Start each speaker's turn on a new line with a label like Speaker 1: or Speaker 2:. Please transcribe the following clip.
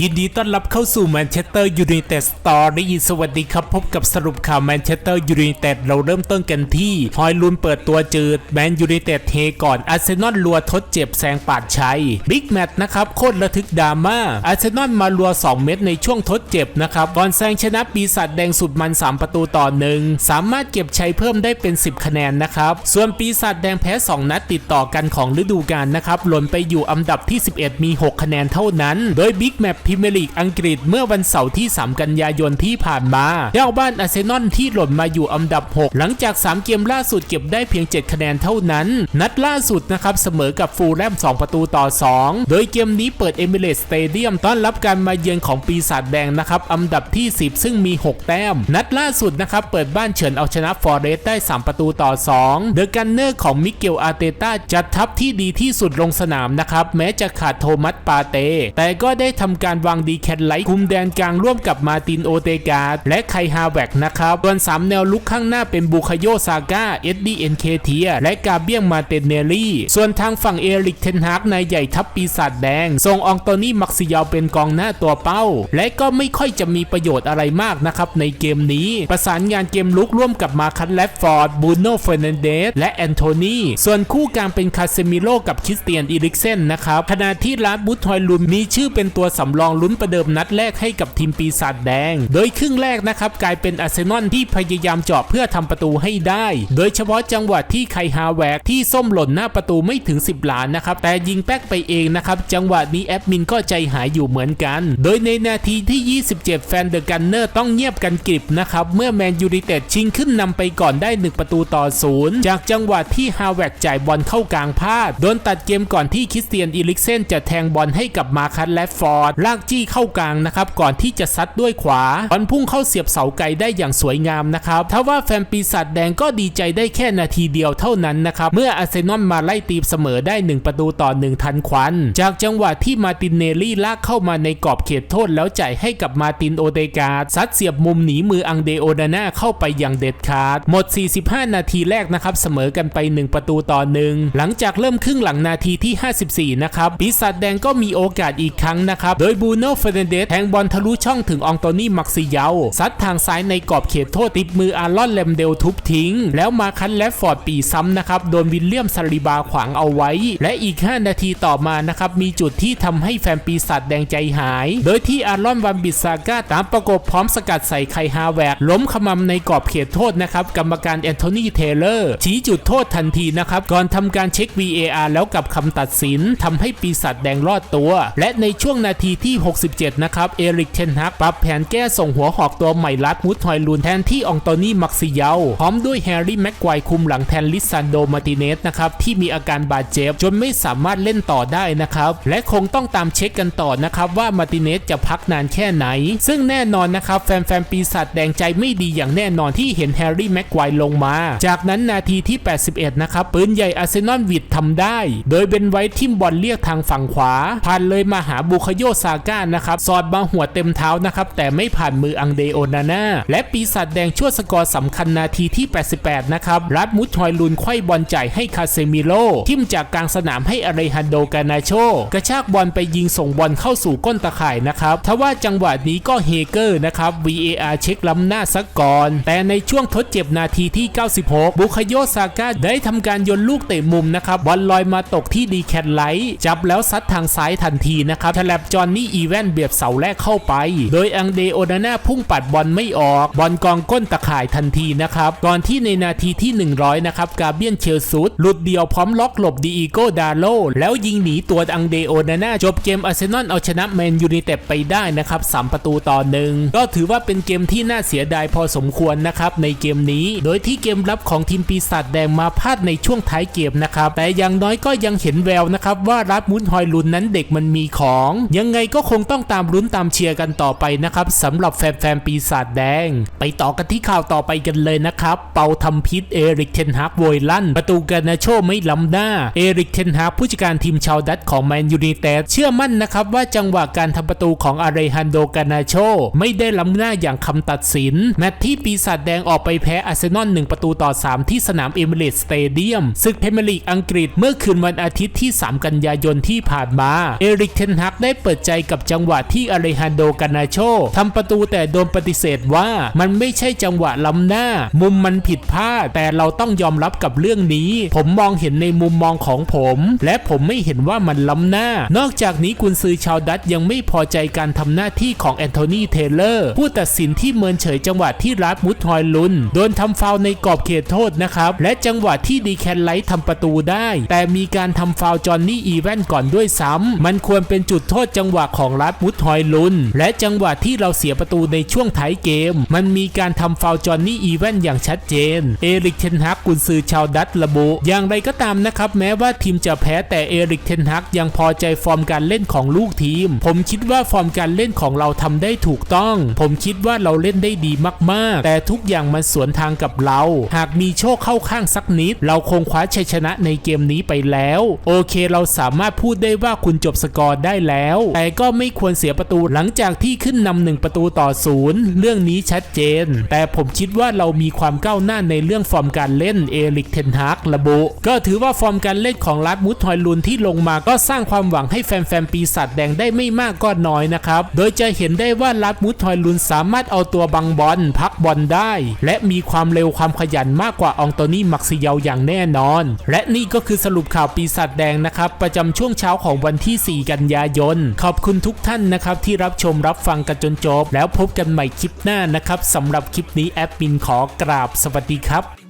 Speaker 1: ยินดีต้อนรับเข้าสู่แมนเชสเตอร์ยูไนเต็ดสตอรี่สวัสดีครับ พบกับสรุปข่าวแมนเชสเตอร์ยูไนเต็ดเราเริ่มต้นกันที่ฮอยลุนเปิดตัวจืดแมนยูไนเต็ดเทก่อนอาร์เซนอลลัวทดเจ็บแซงปาดชัยบิ๊กแมตช์นะครับ โคตรระทึกดราม่าอาร์เซนอลมาลัว 2 เม็ดในช่วงทดเจ็บนะครับก่อนแซงชนะปีศาจแดงสุดมัน 3 ประตูต่อหนึ่งสามารถเก็บชัยเพิ่มได้เป็น 10 คะแนนนะครับส่วนปีศาจแดงแพ้ 2 นัดติดต่อกันของฤดูกาลนะครับหล่นไปอยู่อันดับที่ 11 มี 6 คะแนนเท่านั้น โดยบิ๊กแมตพรีเมียร์ลีกอังกฤษเมื่อวันเสาร์ที่ 3 กันยายนที่ผ่านมาเจ้าบ้านอาร์เซนอลที่หล่นมาอยู่อันดับ 6 หลังจาก 3 เกมล่าสุดเก็บได้เพียง 7 คะแนนเท่านั้น นัดล่าสุดนะครับเสมอกับฟูลแลม2 ประตูต่อ 2 โดยเกมนี้เปิดเอมิเรตสเตเดียมต้อนรับการมาเยือนของปีศาจแดงนะครับอันดับที่ 10 ซึ่งมี 6 แต้ม นัดล่าสุดนะครับเปิดบ้านเฉินเอาชนะฟอร์เรสต์ได้ 3 ประตูต่อ 2 เดอะกันเนอร์ของมิเกลอาร์เตต้าจัดทัพที่ดีที่สุดลงสนามนะครับแม้จะขาดโทมัสปาเต้แต่ก็ได้ทำการวางดีแคทไลท์คุมแดนกลางร่วมกับมาตินโอเตกาและไคฮาแวกนะครับส่วน3แนวลุกข้างหน้าเป็นบูคาโยซาก้าเอ็ดดี้เอ็นเคเทียและกาเบียงมาเตเนลี่ ส่วนทางฝั่งเอริกเทนฮากนายใหญ่ทัพปีศาจแดงส่งอองโตนี่มักซิยาวเป็นกองหน้าตัวเป้า และก็ไม่ค่อยจะมีประโยชน์อะไรมากนะครับในเกมนี้ ประสานงานเกมลุกร่วมกับมาคัตแลฟฟอร์ดบูโน่เฟรนันเดสและแอนโทนีส่วนคู่กลางเป็นคาเซมิโลกับคริสเตียนอีริกเซนนะครับขณะที่ลาสบุตทอยลุนมีชื่อเป็นตัวสำรองลุ้นประเดิมนัดแรกให้กับทีมปีศาจแดง โดยครึ่งแรกนะครับกลายเป็นอาร์เซนอลที่พยายามเจาะเพื่อทำประตูให้ได้ โดยเฉพาะจังหวะที่ไคฮาแวกที่ส้มหล่นหน้าประตูไม่ถึง 10หลานนะครับ แต่ยิงแป๊กไปเองนะครับ จังหวะนี้แอดมินก็ใจหายอยู่เหมือนกัน โดยในนาทีที่ 27 แฟนเดอะกันเนอร์ต้องเงียบกันกริบนะครับ เมื่อแมนยูไนเต็ดชิงขึ้นนำไปก่อนได้ 1 ประตูต่อศูนย์จากจังหวะที่ฮาแวกจ่ายบอลเข้ากลางพลาดโดนตัดเกมก่อนที่คริสเตียนอีลิกเซนจะแทงบอลให้กับมาคัตแลฟฟอร์ดลากจี้เข้ากลางนะครับก่อนที่จะซัดด้วยขวาบอลพุ่งเข้าเสียบเสาไกลได้อย่างสวยงามนะครับถ้าว่าแฟนปีศาจแดงก็ดีใจได้แค่นาทีเดียวเท่านั้นนะครับเมื่ออาร์เซนอลมาไล่ตีเสมอได้ 1 ประตูต่อ 1 ทันควัน จากจังหวะที่มาตินเนลลี่ลากเข้ามาในกรอบเขตโทษแล้วจ่ายให้กับมาตินโอเดกาซัดเสียบมุมหนีมืออังเดโอนาน่าเข้าไปอย่างเด็ดขาด หมด 45 นาทีแรกนะครับเสมอกันไป 1 ประตูต่อหนึ่งหลังจากเริ่มครึ่งหลังนาทีที่ 54 นะครับปีศาจแดงก็มีโอกาสอีกครั้งนะครับโดยบูโน่เฟรนเดสแทงบอลทะลุช่องถึงอองโตนี่มักซิเยาซัดทางซ้ายในกรอบเขตโทษติดมืออารอนแลมเดลทุบทิ้ง แล้วมาคันและฟอร์ดปีซ้ำนะครับ โดนวิลเลียมซาลิบาขวางเอาไว้ และอีก 5 นาทีต่อมานะครับ มีจุดที่ทำให้แฟนปีศาจแดงใจหาย โดยที่อารอนวันบิสซาก้าตามประกบพร้อมสกัดใส่ไคฮาแวกล้มขมำในกรอบเขตโทษนะครับ กรรมการแอนโทนีเทเลอร์ชี้จุดโทษทันทีนะครับ ก่อนทำการเช็ค VAR แล้วกับคำตัดสินทำให้ปีศาจแดงรอดตัว และในช่วงนาทีที่ที่ 67 นะครับ เอริกเทนฮักปรับแผนแก้ส่งหัวหอกตัวใหม่ลัดมุดทอยลูนแทนที่องโตนี่มักซิเยาพร้อมด้วยแฮร์รี่แม็กควายคุมหลังแทนลิซันโดมาร์ติเนสนะครับที่มีอาการบาดเจ็บจนไม่สามารถเล่นต่อได้นะครับ และคงต้องตามเช็คกันต่อนะครับว่ามาร์ติเนสจะพักนานแค่ไหน ซึ่งแน่นอนนะครับแฟนๆปีศาจแดงใจไม่ดีอย่างแน่นอนที่เห็นแฮร์รี่แม็กควายลงมา จากนั้นนาทีที่ 81 นะครับปืนใหญ่อาร์เซนอลวิดทำได้ โดยเบนไว้ทิมบอลเรียกทางฝั่งขวาผ่านเลยมาหาบูคโยซากานะครับสอดมาหัวเต็มเท้านะครับแต่ไม่ผ่านมืออังเดโอนาน่าและปีศาจแดงชั่วสกอร์สำคัญนาทีที่ 88 นะครับ รัดมุดทอยลุนไขว้บอลจ่ายให้คาเซมิโลทิมจากกลางสนามให้อเรฮันโดกานาโช กระชากบอลไปยิงส่งบอลเข้าสู่ก้นตะข่ายนะครับทว่าจังหวะนี้ก็เฮเกอร์นะครับ VAR เช็คล้ำหน้าสักก่อน แต่ในช่วงทดเจ็บนาทีที่ 96 บุคโยซาก้าได้ทำการยนลูกเตะมุมนะครับบอลลอยมาตกที่ดีแคทไลท์จับแล้วซัดทางซ้ายทันทีนะครับแลบจอห์นี่อีแวนเบียดเสาแรกเข้าไป โดยอังเดโอนาน่าพุ่งปัดบอลไม่ออก บอลกองก้นตะข่ายทันทีนะครับ ก่อนที่ในนาทีที่ 100 นะครับ กาเบียนเชลซูดหลุดเดียวพร้อมล็อกหลบดีอีโกดาโลแล้วยิงหนีตัวอังเดโอนาน่าจบเกมอาร์เซนอลเอาชนะแมนยูไนเต็ดไปได้นะครับ3ประตูต่อหนึ่งก็ถือว่าเป็นเกมที่น่าเสียดายพอสมควรนะครับในเกมนี้ โดยที่เกมรับของทีมปีศาจแดงมาพลาดในช่วงท้ายเกมนะครับแต่อย่างน้อยก็ยังเห็นแววนะครับว่ารับมุนฮอยลุนนั้นเด็กมันมีของ ยังไงก็คงต้องตามลุ้นตามเชียร์กันต่อไปนะครับสำหรับแฟนๆปีศาจแดง ไปต่อกันที่ข่าวต่อไปกันเลยนะครับ เปาทำพิษเอริกเทนฮากโวยลั่น ประตูกานาโชไม่ล้ำหน้า เอริกเทนฮากผู้จัดการทีมชาวดัตช์ของแมนยูไนเต็ดเชื่อมั่นนะครับว่าจังหวะการทำประตูของอาเรฮันโดกานาโชไม่ได้ล้ำหน้าอย่างคำตัดสิน แมตช์ที่ปีศาจแดงออกไปแพ้อาร์เซนอล1ประตูต่อ 3 ที่สนามเอมิเรตสเตเดียมศึกพรีเมร์ลีกอังกฤษเมื่อคืนวันอาทิตย์ที่ 3 กันยายนที่ผ่านมา เอริกเทนฮักได้เปิดใจกับจังหวะที่อาเรฮันโดกานาโชทำประตูแต่โดนปฏิเสธว่ามันไม่ใช่จังหวะล้ำหน้า มุมมันผิดพลาด แต่เราต้องยอมรับกับเรื่องนี้ ผมมองเห็นในมุมมองของผม และผมไม่เห็นว่ามันล้ำหน้า นอกจากนี้กุนซือชาวดัตยังไม่พอใจการทำหน้าที่ของแอนโทนีเทเลอร์ผู้ตัดสินที่เมินเฉยจังหวะที่รัดมุดฮอยลุนโดนทำฟาวในกรอบเขตโทษนะครับและจังหวะที่ดีแคนไลท์ทำประตูได้ แต่มีการทำฟาวจอนนี่อีแวนก่อนด้วยซ้ำมันควรเป็นจุดโทษจังหวะของรัดมุดฮอยลุน และจังหวะที่เราเสียประตูในช่วงท้ายเกม มันมีการทำฟาวจอนนี่อีแวนอย่างชัดเจน เอริกเทนฮักกุนซือชาวดัตระบุ อย่างไรก็ตามนะครับ แม้ว่าทีมจะแพ้แต่เอริกเทนฮักยังพอใจฟอร์มการเล่นของลูกทีม ผมคิดว่าฟอร์มการเล่นของเราทำได้ถูกต้อง ผมคิดว่าเราเล่นได้ดีมากๆ แต่ทุกอย่างมันสวนทางกับเรา หากมีโชคเข้าข้างสักนิด เราคงคว้าชัยชนะในเกมนี้ไปแล้ว โอเคเราสามารถพูดได้ว่าคุณจบสกอร์ได้แล้ว แต่ก็ก็ไม่ควรเสียประตูหลังจากที่ขึ้นนำหนึ่งประตูต่อศูนย์เรื่องนี้ชัดเจน แต่ผมคิดว่าเรามีความก้าวหน้าในเรื่องฟอร์มการเล่นเอริกเทนฮากระบุ ก็ถือว่าฟอร์มการเล่นของรัดมุดทอยลุนที่ลงมาก็สร้างความหวังให้แฟนๆปีศาจแดงได้ไม่มากก็น้อยนะครับ โดยจะเห็นได้ว่ารัดมุดทอยลุนสามารถเอาตัวบังบอลพักบอลได้ และมีความเร็วความขยันมากกว่าอองโตนี่มักซิเยาอย่างแน่นอน และนี่ก็คือสรุปข่าวปีศาจแดงนะครับ ประจำช่วงเช้าของวันที่ 4 กันยายน ขอบคุณคุณทุกท่านนะครับที่รับชมรับฟังกันจนจบ แล้วพบกันใหม่คลิปหน้านะครับสำหรับคลิปนี้แอดมินขอกราบสวัสดีครับ